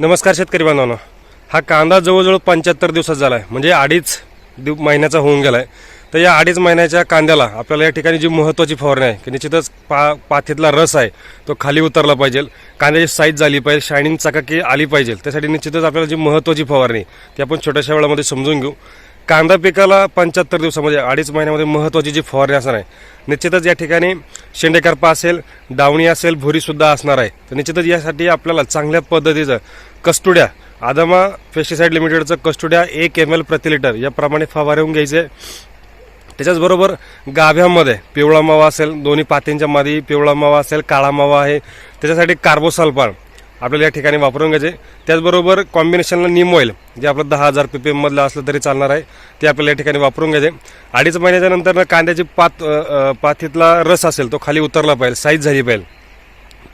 नमस्कार शेतकरी बांधवांनो. हा कांदा जवळजवळ पंच्याहत्तर दिवसात झाला आहे म्हणजे अडीच दिव महिन्याचा होऊन गेला आहे तर या अडीच महिन्याच्या कांद्याला आपल्याला या ठिकाणी जी महत्त्वाची फवारणी आहे की निश्चितच पा पाथीतला रस आहे तो खाली उतरला पाहिजे. कांद्याची साईज झाली पाहिजे शायनिंग चकाकी आली पाहिजे. त्यासाठी निश्चितच आपल्याला जी महत्त्वाची फवारणी ती आपण छोट्याशा वेळामध्ये समजून घेऊ. कांदा पिकाला पंच्याहत्तर दिवसामध्ये म्हणजे अडीच महिन्यामध्ये महत्त्वाची जी फवारणी असणार आहे निश्चितच या ठिकाणी शेंडेकरपा असेल डावणी असेल भुरीसुद्धा असणार आहे. तर निश्चितच यासाठी आपल्याला चांगल्या पद्धतीचं कस्टुड्या आदमा पेस्टिसाईड लिमिटेडचं कस्टुड्या एक एम एल प्रति लिटर याप्रमाणे फवारवून घ्यायचे. त्याच्याचबरोबर गाभ्यामध्ये पिवळा मावा असेल दोन्ही पातींच्या मादी पिवळा मावा असेल काळा मावा आहे त्याच्यासाठी कार्बोसल्फान आपल्याला या ठिकाणी वापरून घ्यायचे. त्याचबरोबर कॉम्बिनेशनला निम ऑइल जे आपलं दहा हजार पी पी एममधलं असलं तरी चालणार आहे ते आपल्याला या ठिकाणी वापरून घ्यायचे. अडीच महिन्याच्या नंतर कांद्याची पात अ, पातीतला रस असेल तो खाली उतरला पाहिजे साईज झाली पाहिजे.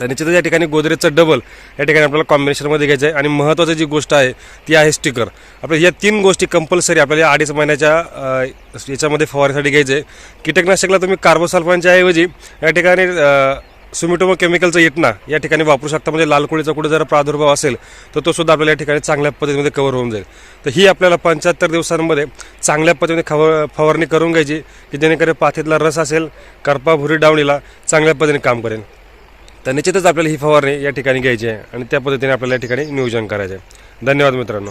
तर निश्चितच या ठिकाणी गोदरेजचं डबल या ठिकाणी आपल्याला कॉम्बिनेशनमध्ये घ्यायचं आहे. आणि महत्त्वाची जी गोष्ट आहे ती आहे स्टिकर आपल्या या तीन गोष्टी कंपल्सरी आपल्याला अडीच महिन्याच्या याच्यामध्ये फवारीसाठी घ्यायचे. आहे कीटकनाशकला तुम्ही कार्बोसल्फानच्या ऐवजी या ठिकाणी सुमिटोमो केमिकलचं इटना या ठिकाणी वापरू शकता. म्हणजे लाल कोळीचा कुठे जर प्रादुर्भाव असेल तर तो सुद्धा आपल्याला या ठिकाणी चांगल्या पद्धतीमध्ये कव्हर होऊन जाईल. तर ही आपल्याला पंच्याहत्तर दिवसांमध्ये चांगल्या पद्धतीने खव फवारणी करून घ्यायची की जेणेकरून पाथीतला रस असेल करपा भुरी डावणीला चांगल्या पद्धतीने काम करेल. तर निश्चितच आपल्याला ही फवारणी या ठिकाणी घ्यायची आहे आणि त्या पद्धतीने आपल्याला या ठिकाणी नियोजन करायचं आहे. धन्यवाद मित्रांनो.